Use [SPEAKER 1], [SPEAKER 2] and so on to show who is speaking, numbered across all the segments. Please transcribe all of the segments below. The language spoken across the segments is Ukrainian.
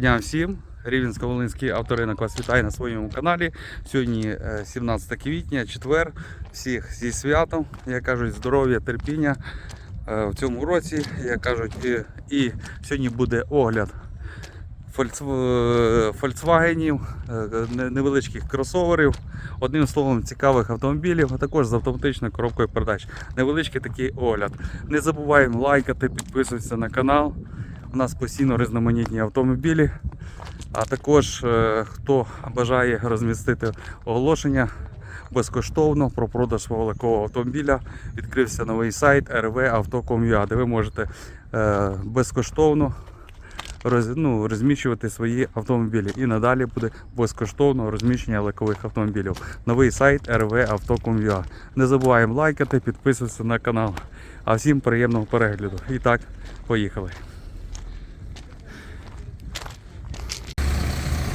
[SPEAKER 1] Дня всім. Рівненсько-Волинський авторинок вас вітає на своєму каналі. Сьогодні е, 17 квітня, четвер. Всіх зі святом, як кажуть, здоров'я, терпіння е, в цьому році. Як кажуть, і, і сьогодні буде огляд фолькс- е, фольксвагенів, е, невеличких кросоверів, одним словом, цікавих автомобілів, а також з автоматичною коробкою передач. Невеличкий такий огляд. Не забуваємо лайкати, підписуватися на канал. У нас постійно різноманітні автомобілі. А також е, хто бажає розмістити оголошення безкоштовно про продаж свого легкового автомобіля, відкрився новий сайт rvauto.com.ua, де ви можете е, безкоштовно роз, ну, розміщувати свої автомобілі. І надалі буде безкоштовно розміщення легкових автомобілів. Новий сайт rvauto.com.ua. Не забуваємо лайкати, підписуватися на канал. А всім приємного перегляду. І так, поїхали.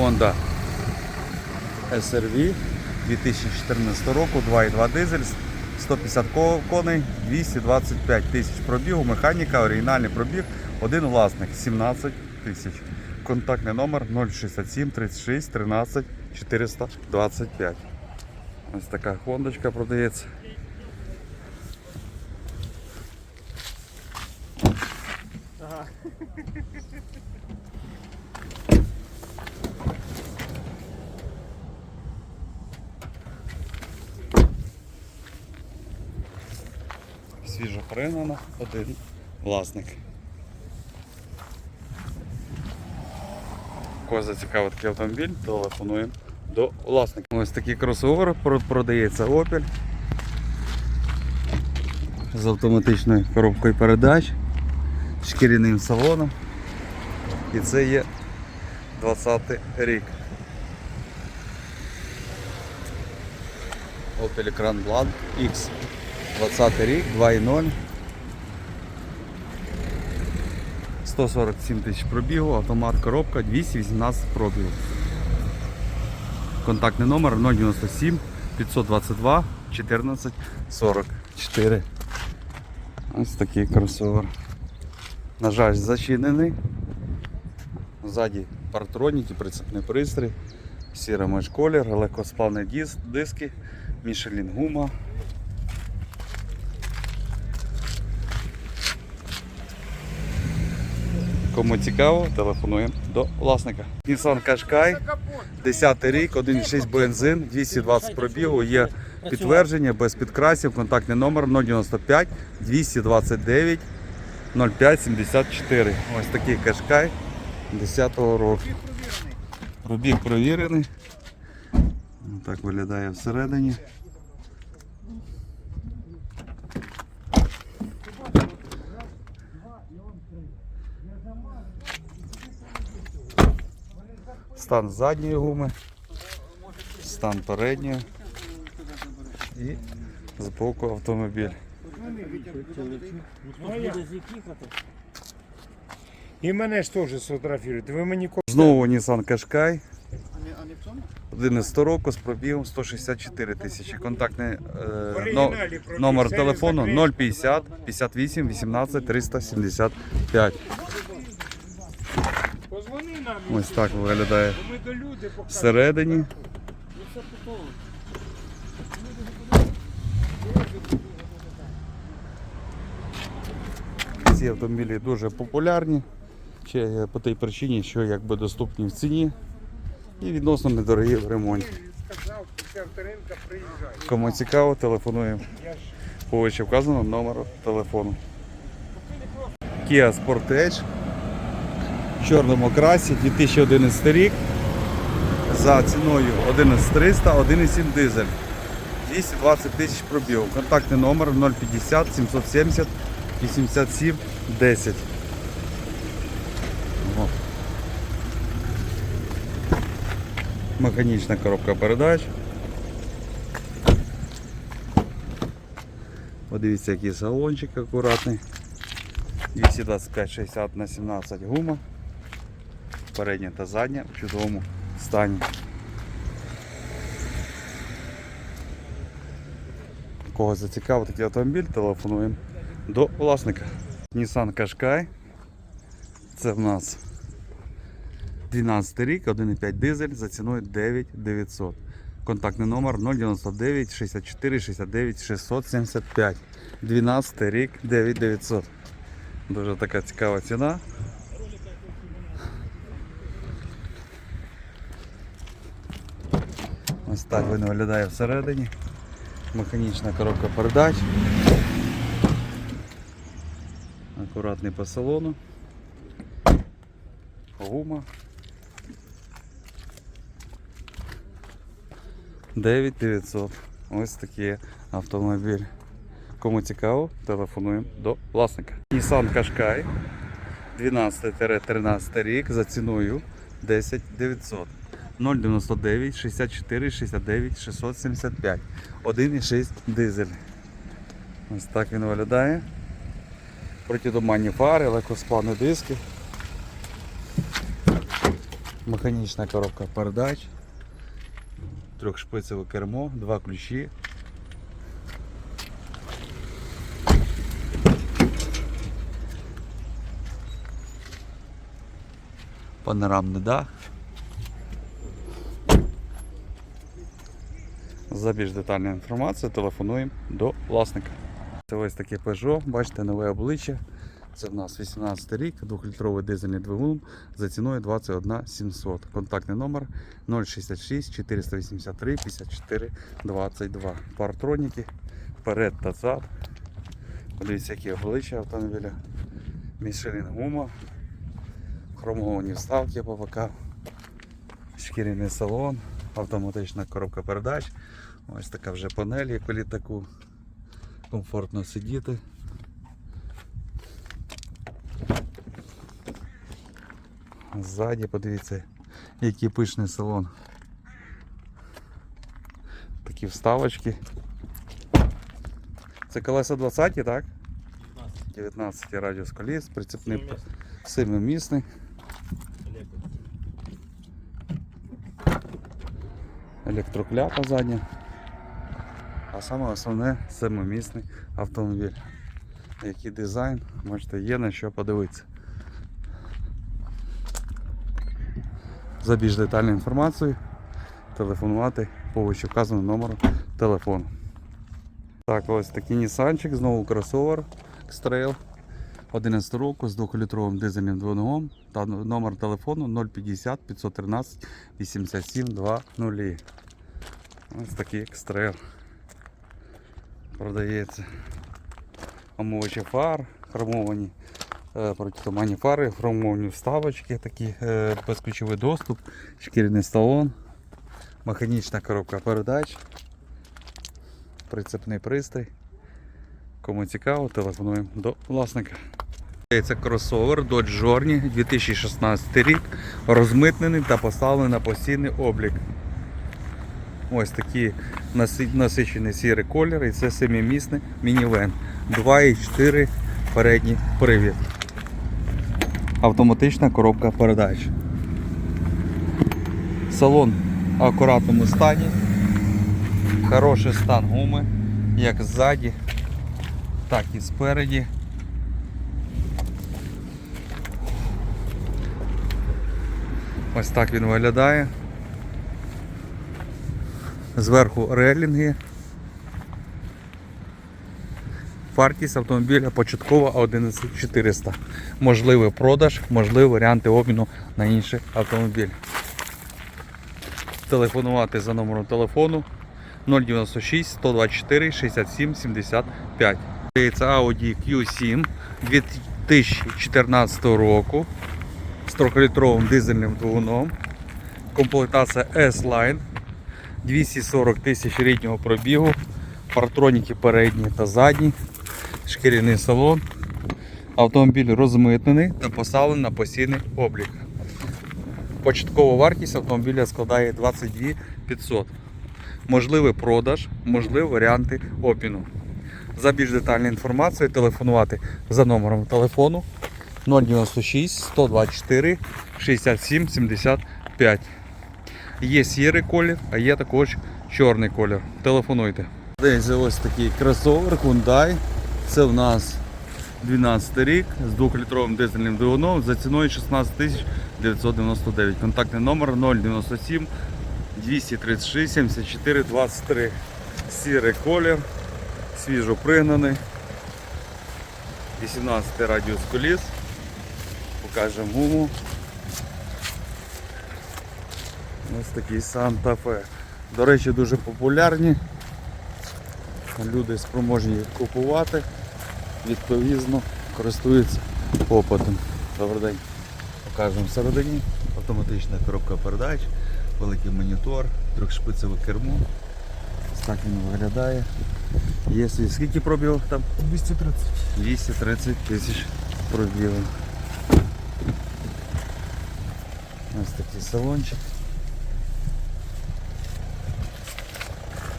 [SPEAKER 1] Honda SRV 2014 року, 2,2 дизель, 150 коней, 225 тисяч пробігу, механіка, оригінальний пробіг, один власник, 17 тисяч. Контактний номер 067 36 13 425. Ось така хондочка продається. Свіжо один власник. Кого зацікавив такий автомобіль, телефонуємо до власника. Ось такий кросовер продається Opel з автоматичною коробкою передач, шкіряним салоном. І це є 20 рік. Opel Grand Blanc X. 20 рік, 2.0. 147 тисяч пробігу, автомат коробка, 218 пробігу. Контактний номер 097 522 14 44. Ось такий кросовер. На жаль, зачинений. Ззаді партроніки, прицепний пристрій, сіра меж колір, легкосплавні диски, Мішелін гума. Кому цікаво, телефонуємо до власника. Nissan Qashqai, 10 рік, 1,6 бензин, 220 пробігу, є підтвердження без підкрасів, контактний номер 095 229 0574. Ось такий Qashqai 10-го року. Пробіг провірений. Так виглядає всередині. Стан задньої гуми, стан передньої і збоку автомобіль.
[SPEAKER 2] І мене ж теж сфотографірують. Ви мені
[SPEAKER 1] Знову Nissan Qashqai. 11 року з пробігом 164 тисячі. Контактний е, но- номер телефону 050 58 18 375. Ось так виглядає всередині. Ці автомобілі дуже популярні ще по тій причині, що якби доступні в ціні і відносно недорогі в ремонті. Кому цікаво, телефонуємо по вище вказаному номеру телефону. Kia Sportage в чорному красі 2011 рік за ціною 11300, 1,7 дизель. 220 тисяч пробігу. Контактний номер 050 770 87 10. О. Механічна коробка передач. Подивіться, який салончик акуратний. 225-60 на 17 гума. Передня та задня в чудовому стані. Кого зацікавив такий автомобіль, телефонуємо до власника. Nissan Qashqai. Це в нас 12 рік, 1,5 дизель за ціною 9900. Контактний номер 099 64 69 675. 12 рік 9900. Дуже така цікава ціна. Ось так він виглядає всередині. Механічна коробка передач. Акуратний по салону. Гума. 9900. Ось такий автомобіль. Кому цікаво, телефонуємо до власника. Nissan Qashqai 12-13 рік за ціною 10 900. 099 64 69 675. 1,6 дизель. Ось так він виглядає. Протидоманні фари, легкосплавні диски. Механічна коробка передач. Трьохшпицеве кермо, два ключі. Панорамний дах. За більш детальною інформацією телефонуємо до власника. Це ось таке Peugeot, бачите, нове обличчя. Це в нас 18 рік, 2-літровий дизельний двигун за ціною 21 700. Контактний номер 066 483 54 22. Партроніки, вперед та зад. Подивіться, які обличчя автомобіля. Мішелін гума, хромовані вставки по бокам, шкіряний салон, автоматична коробка передач. Ось така вже панель, як у літаку. Комфортно сидіти. Ззаді подивіться, який пишний салон. Такі вставочки. Це колеса 20, так? 19 радіус коліс, прицепний семимісний. Електрокляпа задня. А саме основне семимісний автомобіль. Який дизайн, бачите, є на що подивитися. За більш детальною інформацією телефонувати по вищевказаному номеру телефону. Так, ось такий Нісанчик, знову кросовер X-Trail 11 року з 2-літровим дизельним двигуном та номер телефону 050 513 87 20. Ось такий X-Trail продається. Омовичі фар, хромовані е, протитуманні фари, хромовані вставочки, такі, е, безключовий доступ, шкіряний салон, механічна коробка передач, прицепний пристрій. Кому цікаво, телефонуємо до власника. Це кросовер Dodge Journey 2016 рік, розмитнений та поставлений на постійний облік. Ось такий наси- насичений сірий колір і це семимісний мінівен. 2,4 передній привід. Автоматична коробка передач. Салон в акуратному стані. Хороший стан гуми, як ззаді, так і спереді. Ось так він виглядає. Зверху релінги. Вартість автомобіля початкова 11400. Можливий продаж, можливі варіанти обміну на інший автомобіль. Телефонувати за номером телефону 096 124 67 75. Це Audi Q7 2014 року з 3-літровим дизельним двигуном. Комплектація S-Line 240 тисяч ріднього пробігу, партроніки передні та задні, шкіряний салон. Автомобіль розмитнений та поставлений на постійний облік. Початкова вартість автомобіля складає 22 500. Можливий продаж, можливі варіанти обміну. За більш детальною інформацією телефонувати за номером телефону 096 124 67 75. Є сірий колір, а є також чорний колір. Телефонуйте. Десь ось такий кросовер Hyundai. Це в нас 12 рік з 2-літровим дизельним двигуном за ціною 16 тисяч 999. Контактний номер 097 236 74 23. Сірий колір, свіжо пригнаний. 18 радіус коліс. Покажемо гуму. Ось такий Fe. До речі, дуже популярні. Люди спроможні їх купувати, відповідно користуються попитом. Добрий день. Покажемо всередині. Автоматична коробка передач, великий монітор, трьохшпицеве кермо. Ось так він виглядає. Є свій- скільки пробігів там?
[SPEAKER 2] 230.
[SPEAKER 1] 230 тисяч пробігів. Ось такий салончик.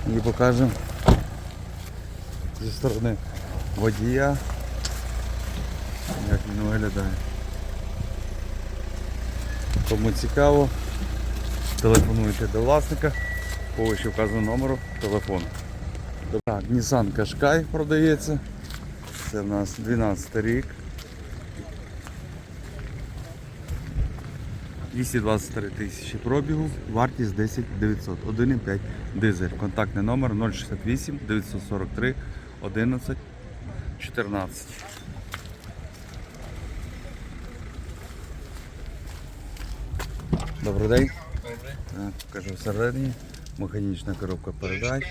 [SPEAKER 1] І покажемо зі сторони водія, як він виглядає. Кому цікаво, телефонуйте до власника по вище вказаному номеру телефону. Так, Nissan Qashqai продається. Це в нас 12 рік. 223 тисячі пробігу, вартість 10 900, 1,5 дизель. Контактний номер 068 943 11 14. Добрий день. Так, покажу всередині. Механічна коробка передач.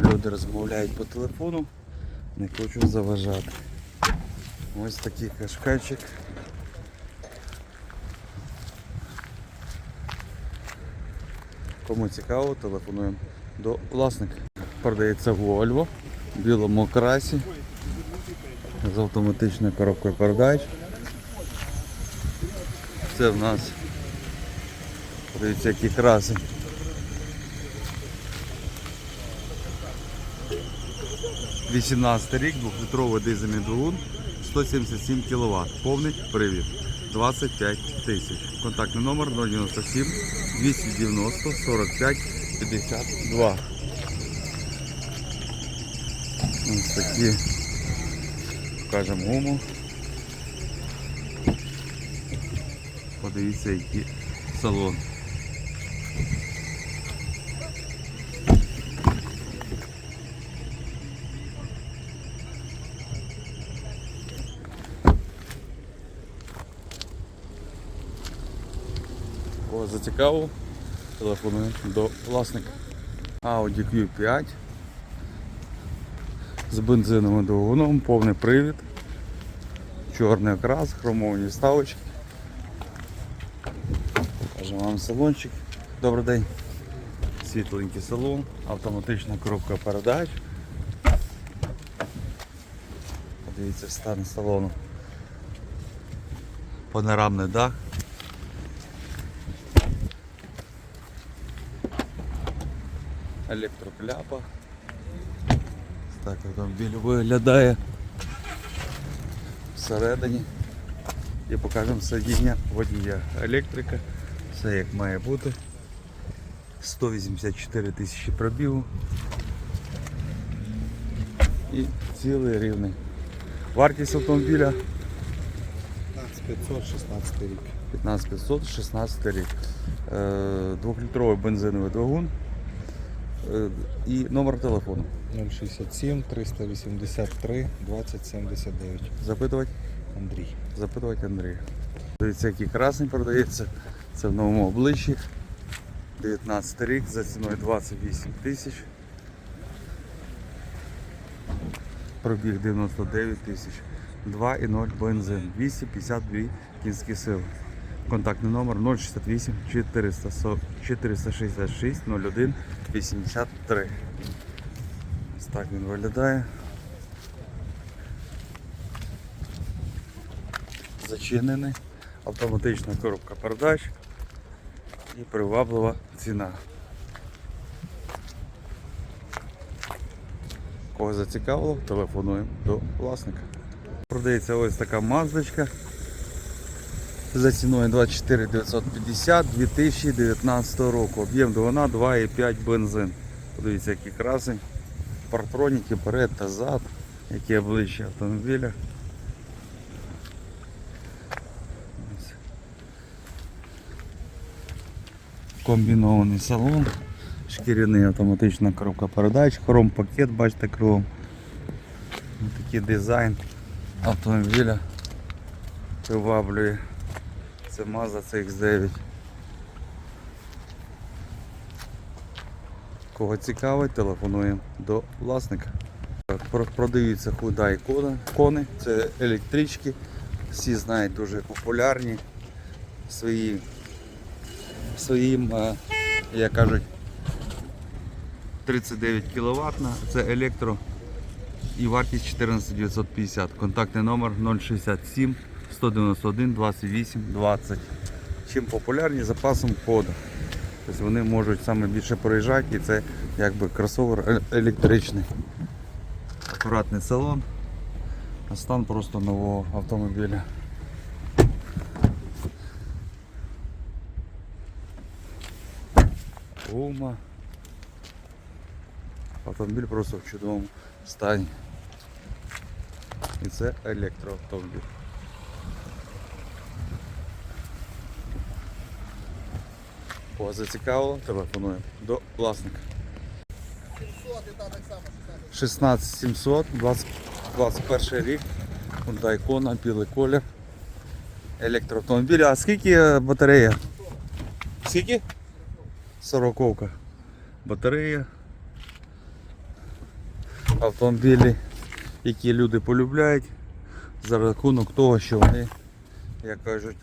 [SPEAKER 1] Люди розмовляють по телефону, не хочу заважати. Ось такий кашкайчик. Кому цікаво, телефонуємо до власника. Продається Volvo в білому красі з автоматичною коробкою передач. Це в нас дивіться, які краси. – 18 рік, 2-літровий дизельний двигун, 177 кВт, повний привід, 25 тисяч. Контактний номер 097 290 45 52. Ось такі, покажемо гуму. Подивіться, який салон. Кого зацікавив, телефонує до власника. Audi Q5 з бензиновим двигуном, повний привід, чорний окрас, хромовані вставочки. Покажемо вам салончик. Добрий день. Світленький салон, автоматична коробка передач. Подивіться стан салону. Панорамний дах. Електрокляпа. Так автомобіль виглядає всередині. І покажемо сидіння водія. Електрика, все як має бути. 184 тисячі пробігу. І цілий рівний. Вартість автомобіля
[SPEAKER 2] 516 рік.
[SPEAKER 1] 15500, 16 рік. Е, Двохлітровий бензиновий двигун і номер телефону.
[SPEAKER 2] 067 383 2079.
[SPEAKER 1] Запитувати?
[SPEAKER 2] Андрій.
[SPEAKER 1] Запитувати Андрія. Дивіться, який красний продається. Це в новому обличчі. 19 рік за ціною 28 тисяч. Пробіг 99 тисяч. 2,0 бензин. 252 кінські сили. Контактний номер 068 466 01 83. Ось так він виглядає. Зачинений. Автоматична коробка передач і приваблива ціна. Кого зацікавило, телефонуємо до власника. Продається ось така маздочка за ціною 24 950 2019 року. Об'єм двигуна 2,5 бензин. Подивіться, який красень. партроніки перед та зад, які обличчя автомобіля. Комбінований салон, шкіряний автоматична коробка передач, хром пакет, бачите. Ось Такий дизайн автомобіля приваблює. Це Mazda CX-9. Кого цікавить, телефонуємо до власника. Продаються Hyundai кони- кони, це електрички. Всі знають дуже популярні. Свої, своїм, е, як кажуть, 39 кВт, це електро і вартість 14 950. Контактний номер 067 191 28 20. Чим популярні запасом ходу. Тобто вони можуть саме більше проїжджати і це якби кросовер е- електричний. Акуратний салон. а Стан просто нового автомобіля. Гума. Автомобіль просто в чудовому стані. І це електроавтомобіль. Кого зацікавило, телефонуємо до власника. 16700, 21 рік, Hyundai Kona, білий колір. Електроавтомобіль. А скільки батарея? Скільки? Сороковка. Батарея. Автомобілі, які люди полюбляють за рахунок того, що вони, як кажуть,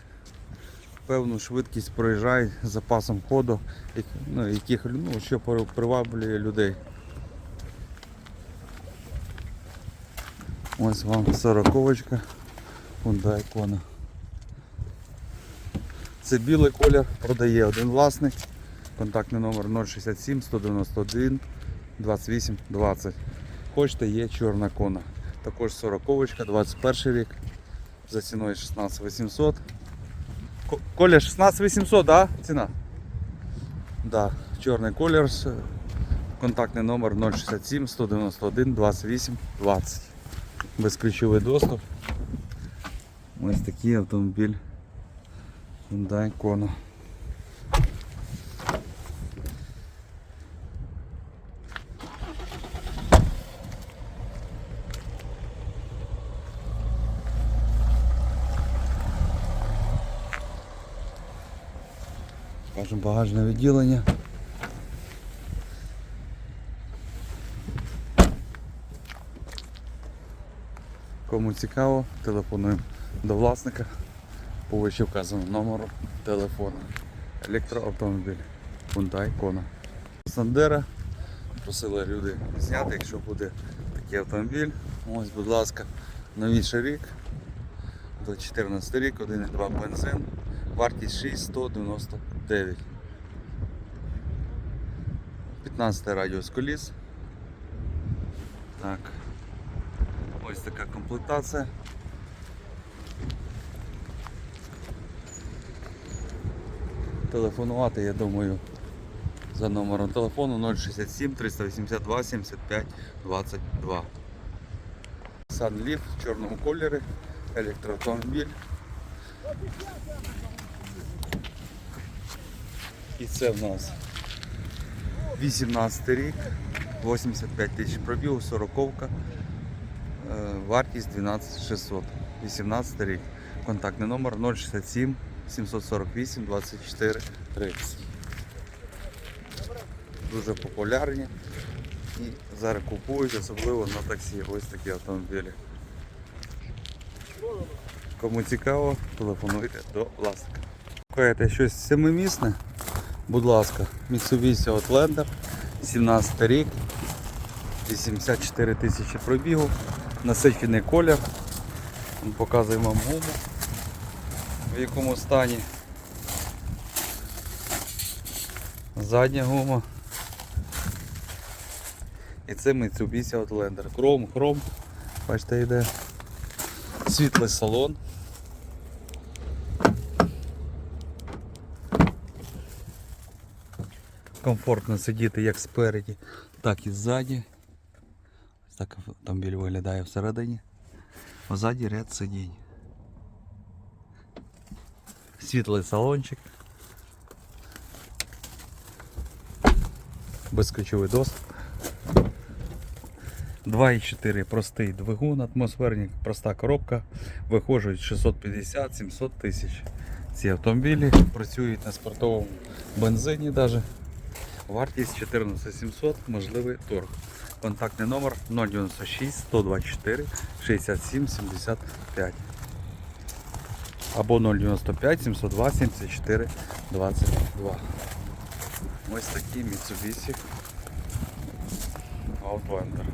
[SPEAKER 1] певну швидкість проїжджають з запасом ходу, ну, яких, ну, що приваблює людей. Ось вам сороковочка Hyundai Kona. Це білий колір, продає один власник. Контактний номер 067 191 28 20. Хочете, є чорна кона. Також сороковочка, 21 рік. За ціною 16 800. Ко- Коля 16 800, да? Ціна? Да, чорний колір. Контактный Контактний номер 067 191 28 20. Безключовий доступ. Ось такий автомобіль Hyundai Kona. Кажемо багажне відділення. Кому цікаво, телефонуємо до власника по вище вказаному номеру телефону. Електроавтомобіль Hyundai Kona. Сандера. Просили люди зняти, якщо буде такий автомобіль. Ось, будь ласка, новіший рік. До 14 рік, 1,2 бензин. Вартість 6199. 15 радіус коліс. Так. Ось така комплектація. Телефонувати, я думаю, за номером телефону 067 382 75 22. Sunleaf в чорному кольорі, електроавтомобіль. І це в нас 18 рік, 85 тисяч пробігу, 40 ка вартість 12 600. 18 рік. Контактний номер 067 748 24 30. Дуже популярні і зараз купують, особливо на таксі. Ось такі автомобілі. Кому цікаво, телефонуйте до власника. Шукаєте щось семимісне? Будь ласка, Mitsubishi Outlander, 17 рік, 84 тисячі пробігу, насичений колір. Показує вам гуму, в якому стані. Задня гума. І це Mitsubishi Outlander. Хром, хром, бачите, йде. Світлий салон. Комфортно сидіти як спереді, так і ззаді. Так автомобіль виглядає всередині. Позаді ряд сидінь. Світлий салончик. Безключовий доступ. 2,4 простий двигун, атмосферник, проста коробка. Виходжують 650-700 тисяч. Ці автомобілі працюють на спортовому бензині даже. Вартість 14700, можливий торг. Контактний номер 096 124 67 75 або 095 702 74 22. Ось такі Mitsubishi Outlander.